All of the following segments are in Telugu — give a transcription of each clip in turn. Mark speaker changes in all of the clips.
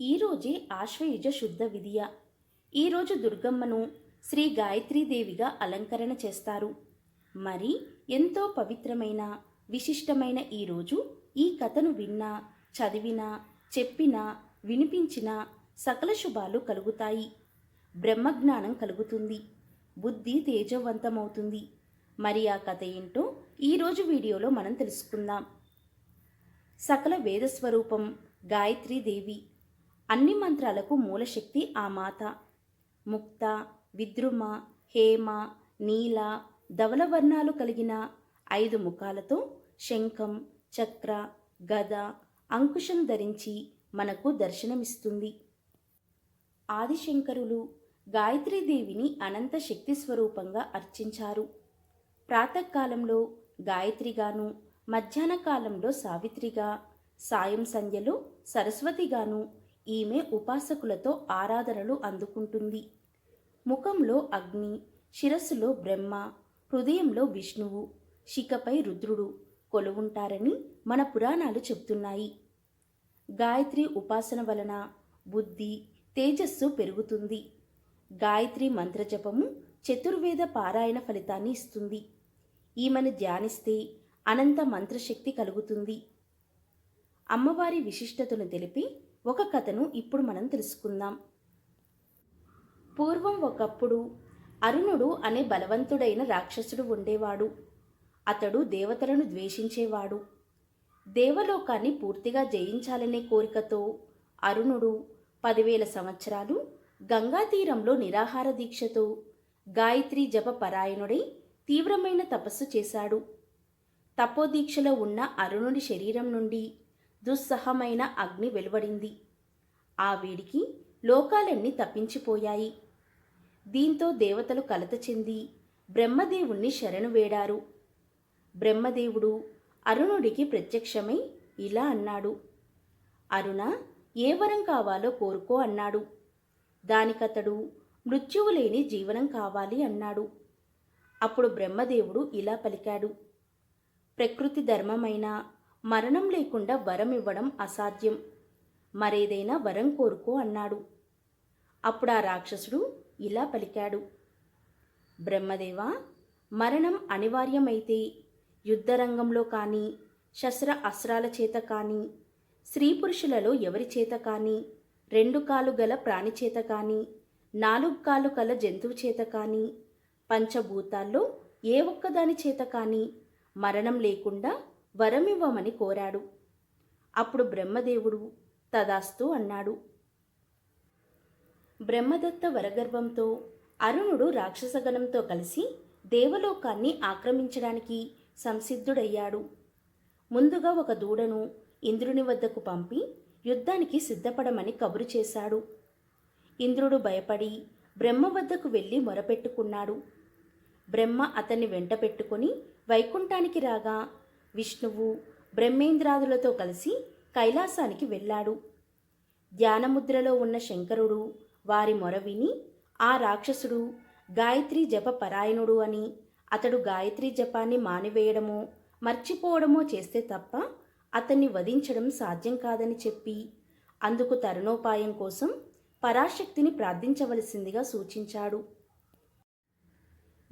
Speaker 1: ఈరోజే ఆశ్వయుజ శుద్ధ విధియ. ఈరోజు దుర్గమ్మను శ్రీ గాయత్రీదేవిగా అలంకరణ చేస్తారు. మరి ఎంతో పవిత్రమైన విశిష్టమైన ఈరోజు ఈ కథను విన్నా చదివినా చెప్పినా వినిపించినా సకల శుభాలు కలుగుతాయి. బ్రహ్మజ్ఞానం కలుగుతుంది. బుద్ధి తేజవంతమవుతుంది. మరి ఆ కథ ఏంటో ఈరోజు వీడియోలో మనం తెలుసుకుందాం. సకల వేద స్వరూపం గాయత్రీదేవి అన్ని మంత్రాలకు మూలశక్తి ఆ మాత. ముక్త విద్రుమ హేమ నీల ధవల వర్ణాలు కలిగిన ఐదు ముఖాలతో శంఖం చక్ర గద అంకుశం ధరించి మనకు దర్శనమిస్తుంది. ఆదిశంకరులు గాయత్రీదేవిని అనంత శక్తి స్వరూపంగా అర్చించారు. ప్రాతకాలంలో గాయత్రిగాను మధ్యాహ్న కాలంలో సావిత్రిగా సాయం సంధ్యలో సరస్వతిగాను ఈమె ఉపాసకులతో ఆరాధనలు అందుకుంటుంది. ముఖంలో అగ్ని శిరస్సులో బ్రహ్మ హృదయంలో విష్ణువు శిఖపై రుద్రుడు కొలువుంటారని మన పురాణాలు చెప్తున్నాయి గాయత్రి ఉపాసన వలన బుద్ధి తేజస్సు పెరుగుతుంది. గాయత్రి మంత్రజపము చతుర్వేద పారాయణ ఫలితాన్ని ఇస్తుంది. ఈమెను ధ్యానిస్తే అనంత మంత్రశక్తి కలుగుతుంది. అమ్మవారి విశిష్టతను తెలిపి ఒక కథను ఇప్పుడు మనం తెలుసుకుందాం. పూర్వం ఒకప్పుడు అరుణుడు అనే బలవంతుడైన రాక్షసుడు ఉండేవాడు. అతడు దేవతలను ద్వేషించేవాడు. దేవలోకాన్ని పూర్తిగా జయించాలనే కోరికతో అరుణుడు పదివేల సంవత్సరాలు గంగా తీరంలో నిరాహార దీక్షతో గాయత్రి జప పరాయణుడై తీవ్రమైన తపస్సు చేశాడు. తపోదీక్షలో ఉన్న అరుణుడి శరీరం నుండి దుస్సహమైన అగ్ని వెలువడింది. ఆ వేడికి లోకాలన్నీ తప్పించిపోయాయి. దీంతో దేవతలు కలత చెంది బ్రహ్మదేవుణ్ణి శరణు వేడారు. బ్రహ్మదేవుడు అరుణుడికి ప్రత్యక్షమై ఇలా అన్నాడు. అరుణ ఏ వరం కావాలో కోరుకో అన్నాడు. దానికతడు మృత్యువు లేని జీవనం కావాలి అన్నాడు. అప్పుడు బ్రహ్మదేవుడు ఇలా పలికాడు. ప్రకృతి ధర్మమైన మరణం లేకుండా వరం ఇవ్వడం అసాధ్యం. మరేదైనా వరం కోరుకో అన్నాడు. అప్పుడు ఆ రాక్షసుడు ఇలా పలికాడు. బ్రహ్మదేవా మరణం అనివార్యమైతే యుద్ధరంగంలో కానీ శస్త్ర అస్త్రాల చేత కానీ స్త్రీ పురుషులలో ఎవరి చేత కానీ రెండు కాలు గల ప్రాణి చేత కానీ నాలుగు కాలు గల జంతువు చేత కానీ పంచభూతాల్లో ఏ ఒక్కదాని చేత కానీ మరణం లేకుండా వరమివ్వమని కోరాడు. అప్పుడు బ్రహ్మదేవుడు తదాస్తు అన్నాడు. బ్రహ్మదత్త వరగర్భంతో అరుణుడు రాక్షసగణంతో కలిసి దేవలోకాన్ని ఆక్రమించడానికి సంసిద్ధుడయ్యాడు. ముందుగా ఒక దూడను ఇంద్రుని వద్దకు పంపి యుద్ధానికి సిద్ధపడమని కబురు చేశాడు. ఇంద్రుడు భయపడి బ్రహ్మ వద్దకు వెళ్ళి మొరపెట్టుకున్నాడు. బ్రహ్మ అతన్ని వెంట పెట్టుకుని వైకుంఠానికి రాగా విష్ణువు బ్రహ్మేంద్రాదులతో కలిసి కైలాసానికి వెళ్ళాడు. ధ్యానముద్రలో ఉన్న శంకరుడు వారి మొర విని ఆ రాక్షసుడు గాయత్రి జప పరాయణుడు అని అతడు గాయత్రి జపాన్ని మానివేయడమో మర్చిపోవడమో చేస్తే తప్ప అతన్ని వధించడం సాధ్యం కాదని చెప్పి అందుకు తరుణోపాయం కోసం పరాశక్తిని ప్రార్థించవలసిందిగా సూచించాడు.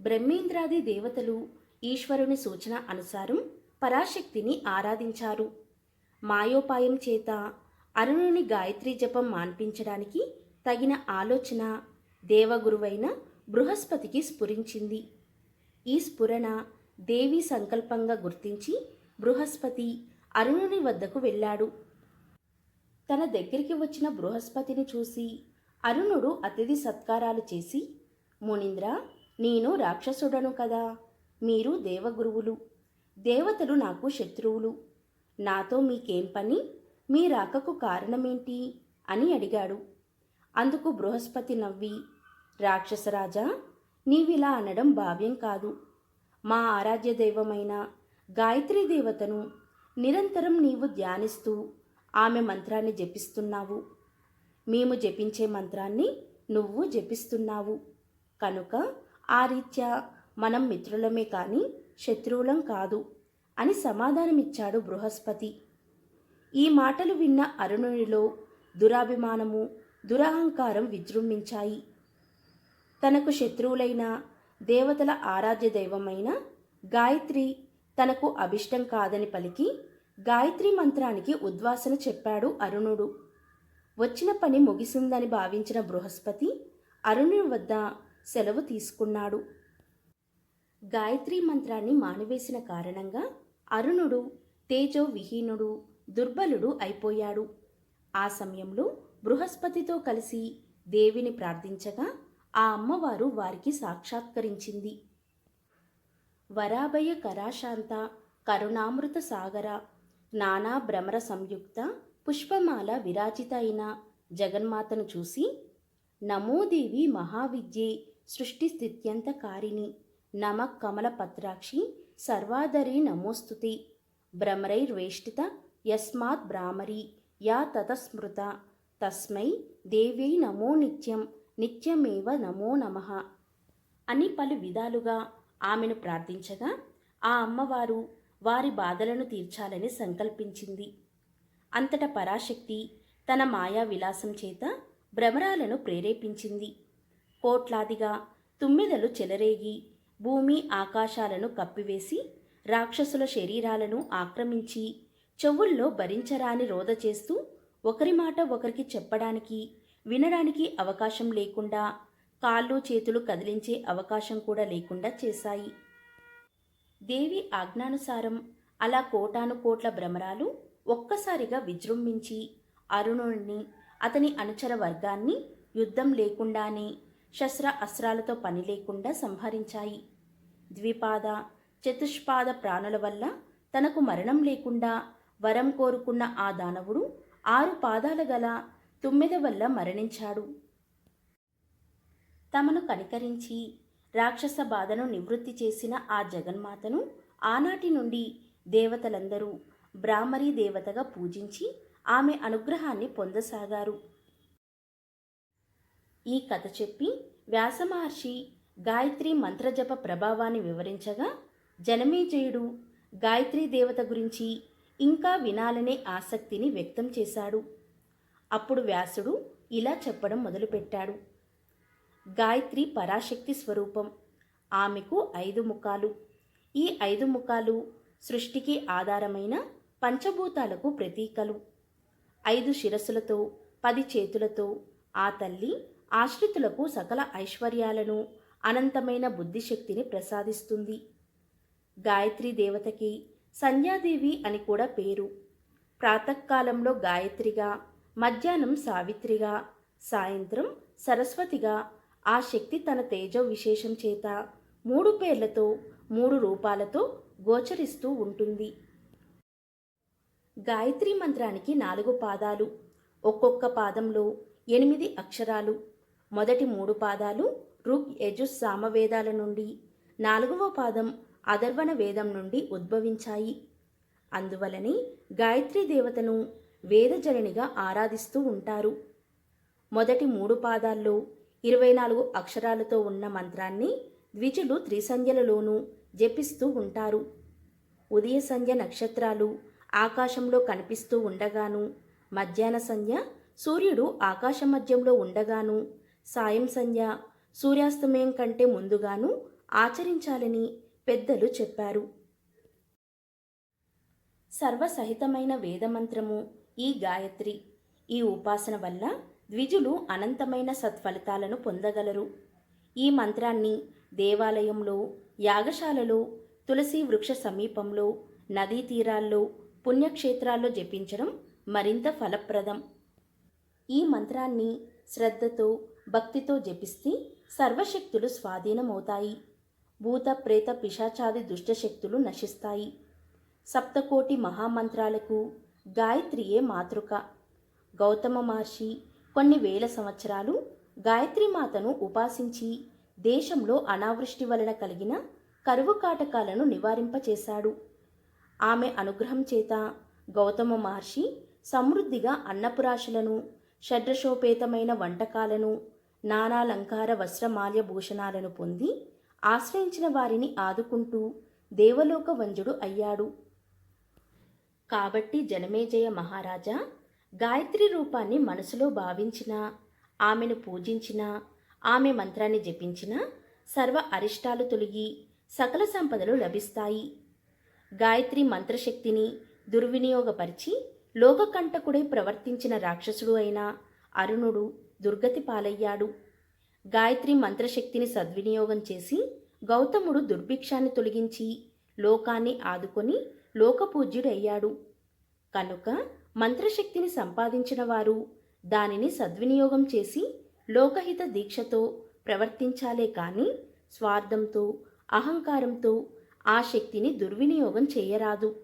Speaker 1: బ్రహ్మేంద్రాది దేవతలు ఈశ్వరుని సూచన అనుసారం పరాశక్తిని ఆరాధించారు. మాయోపాయం చేత అరుణుని గాయత్రి జపం మాన్పించడానికి తగిన ఆలోచన దేవగురువైన బృహస్పతికి స్ఫురించింది. ఈ స్ఫురణ దేవి సంకల్పంగా గుర్తించి బృహస్పతి అరుణుని వద్దకు వెళ్ళాడు. తన దగ్గరికి వచ్చిన బృహస్పతిని చూసి అరుణుడు అతిథి సత్కారాలు చేసి మునింద్ర నేను రాక్షసుడను కదా మీరు దేవగురువులు. దేవతలు నాకు శత్రువులు. నాతో మీకేం పని? మీ రాకకు కారణమేంటి? అని అడిగాడు. అందుకు బృహస్పతి నవ్వి రాక్షసరాజా నీవిలా అనడం భావ్యం కాదు. మా ఆరాధ్య దైవమైన గాయత్రీ దేవతను నిరంతరం నీవు ధ్యానిస్తూ ఆమె మంత్రాన్ని జపిస్తున్నావు. మేము జపించే మంత్రాన్ని నువ్వు జపిస్తున్నావు. కనుక ఆ రీత్యా మనం మిత్రులమే కానీ శత్రువులం కాదు అని సమాధానమిచ్చాడు బృహస్పతి. ఈ మాటలు విన్న అరుణునిలో దురాభిమానము దురహంకారం విజృంభించాయి. తనకు శత్రువులైన దేవతల ఆరాధ్య దైవమైన గాయత్రి తనకు అభిష్టం కాదని పలికి గాయత్రి మంత్రానికి ఉద్వాసన చెప్పాడు అరుణుడు. వచ్చిన పని ముగిసిందని భావించిన బృహస్పతి అరుణుని వద్ద సెలవు తీసుకున్నాడు. గాయత్రీ మంత్రాన్ని మానివేసిన కారణంగా అరుణుడు తేజో విహీనుడు దుర్బలుడు అయిపోయాడు. ఆ సమయంలో బృహస్పతితో కలిసి దేవిని ప్రార్థించగా ఆ అమ్మవారు వారికి సాక్షాత్కరించింది. వరాభయ కరాశాంత కరుణామృత సాగర నానా భ్రమర సంయుక్త పుష్పమాల విరాజిత అయిన జగన్మాతను చూసి నమోదేవి మహావిద్యే సృష్టి స్థిత్యంతకారిణి నమ కమల పత్రాక్షి సర్వాదరి నమోస్తుతి. భ్రమరైర్వేష్టిత యస్మాత్ భ్రామరి యా తతస్మృత. తస్మై దేవ్యై నమో నిత్యం నిత్యమేవ నమో నమః. అని పలు విధాలుగా ఆమెను ప్రార్థించగా ఆ అమ్మవారు వారి బాధలను తీర్చాలని సంకల్పించింది. అంతట పరాశక్తి తన మాయా విలాసం చేత భ్రమరాలను ప్రేరేపించింది. కోట్లాదిగా తుమ్మెదలు చెలరేగి భూమి ఆకాశాలను కప్పివేసి రాక్షసుల శరీరాలను ఆక్రమించి చెవుల్లో భరించరాని రోద చేస్తూ ఒకరి మాట ఒకరికి చెప్పడానికి వినడానికి అవకాశం లేకుండా కాళ్ళు చేతులు కదిలించే అవకాశం కూడా లేకుండా చేశాయి. దేవి ఆజ్ఞానుసారం అలా కోటాను కోట్ల భ్రమరాలు ఒక్కసారిగా విజృంభించి అరుణుణ్ణి అతని అనుచర వర్గాన్ని యుద్ధం లేకుండానే శస్త్ర అస్త్రాలతో పని లేకుండా సంహరించాయి. ద్విపాద చతుష్పాద ప్రాణుల వల్ల తనకు మరణం లేకుండా వరం కోరుకున్న ఆ దానవుడు ఆరు పాదాల గల తుమ్మెద వల్ల మరణించాడు. తమను కనికరించి రాక్షస బాధను నివృత్తి చేసిన ఆ జగన్మాతను ఆనాటి నుండి దేవతలందరూ బ్రాహ్మరీ దేవతగా పూజించి ఆమె అనుగ్రహాన్ని పొందసాగారు. ఈ కథ చెప్పి వ్యాసమహర్షి గాయత్రి మంత్రజప ప్రభావాన్ని వివరించగా జనమేజయుడు గాయత్రీ దేవత గురించి ఇంకా వినాలనే ఆసక్తిని వ్యక్తం చేశాడు. అప్పుడు వ్యాసుడు ఇలా చెప్పడం మొదలుపెట్టాడు. గాయత్రి పరాశక్తి స్వరూపం. ఆమెకు ఐదు ముఖాలు. ఈ ఐదు ముఖాలు సృష్టికి ఆధారమైన పంచభూతాలకు ప్రతీకలు. ఐదు శిరస్సులతో పది చేతులతో ఆ తల్లి ఆశ్రితులకు సకల ఐశ్వర్యాలను అనంతమైన బుద్ధిశక్తిని ప్రసాదిస్తుంది. గాయత్రి దేవతకి సంధ్యాదేవి అని కూడా పేరు. ప్రాతకాలంలో గాయత్రిగా మధ్యాహ్నం సావిత్రిగా సాయంత్రం సరస్వతిగా ఆ శక్తి తన తేజో విశేషం చేత మూడు పేర్లతో మూడు రూపాలతో గోచరిస్తూ ఉంటుంది. గాయత్రి మంత్రానికి నాలుగు పాదాలు ఒక్కొక్క పాదంలో ఎనిమిది అక్షరాలు మొదటి మూడు పాదాలు ఋగ్ యజుస్ సామవేదాల నుండి నాలుగవ పాదం అధర్వణ వేదం నుండి ఉద్భవించాయి. అందువలనే గాయత్రీ దేవతను వేదజననిగా ఆరాధిస్తూ ఉంటారు. మొదటి మూడు పాదాల్లో ఇరవై నాలుగు అక్షరాలతో ఉన్న మంత్రాన్ని ద్విజులు త్రిసంధ్యలలోనూ జపిస్తూ ఉంటారు. ఉదయ సంధ్య నక్షత్రాలు ఆకాశంలో కనిపిస్తూ ఉండగాను మధ్యాహ్న సంధ్య సూర్యుడు ఆకాశ మధ్యంలో ఉండగాను సాయం సంధ్య సూర్యాస్తమయం కంటే ముందుగాను ఆచరించాలని పెద్దలు చెప్పారు. సర్వసహితమైన వేదమంత్రము ఈ గాయత్రి. ఈ ఉపాసన వల్ల ద్విజులు అనంతమైన సత్ఫలితాలను పొందగలరు. ఈ మంత్రాన్ని దేవాలయంలో యాగశాలలో తులసి వృక్ష సమీపంలో నదీ తీరాల్లో పుణ్యక్షేత్రాల్లో జపించడం మరింత ఫలప్రదం. ఈ మంత్రాన్ని శ్రద్ధతో భక్తితో జపిస్తే సర్వశక్తులు స్వాధీనమవుతాయి. భూత ప్రేత పిశాచాది దుష్టశక్తులు నశిస్తాయి. సప్తకోటి మహామంత్రాలకు గాయత్రియే మాతృక. గౌతమ మహర్షి కొన్ని వేల సంవత్సరాలు గాయత్రి మాతను ఉపాసించి దేశంలో అనావృష్టి వలన కలిగిన కరువు కాటకాలను నివారింపచేశాడు. ఆమె అనుగ్రహం చేత గౌతమ మహర్షి సమృద్ధిగా అన్నపురాశులను షడ్రశోపేతమైన వంటకాలను నానాలంకార వస్త్రమాల్య భూషణాలను పొంది ఆశ్రయించిన వారిని ఆదుకుంటూ దేవలోక వంజుడు అయ్యాడు. కాబట్టి జనమేజయ మహారాజా గాయత్రి రూపాన్ని మనసులో భావించిన ఆమెను పూజించినా ఆమె మంత్రాన్ని జపించిన సర్వ అరిష్టాలు తొలగి సకల సంపదలు లభిస్తాయి. గాయత్రి మంత్రశక్తిని దుర్వినియోగపరిచి లోకకంటకుడై ప్రవర్తించిన రాక్షసుడు అయిన అరుణుడు దుర్గతి పాలయ్యాడు. గాయత్రి మంత్రశక్తిని సద్వినియోగం చేసి గౌతముడు దుర్భిక్షాన్ని తొలగించి లోకాన్ని ఆదుకొని లోకపూజ్యుడయ్యాడు. కనుక మంత్రశక్తిని సంపాదించిన వారు దానిని సద్వినియోగం చేసి లోకహిత దీక్షతో ప్రవర్తించాలే కానీ స్వార్థంతో అహంకారంతో ఆ శక్తిని దుర్వినియోగం చేయరాదు.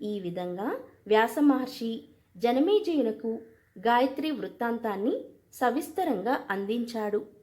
Speaker 1: ఈ విధంగా వ్యాస మహర్షి జనమేజయునకు గాయత్రి వృత్తాంతాన్ని సవిస్తరంగా అందించాడు.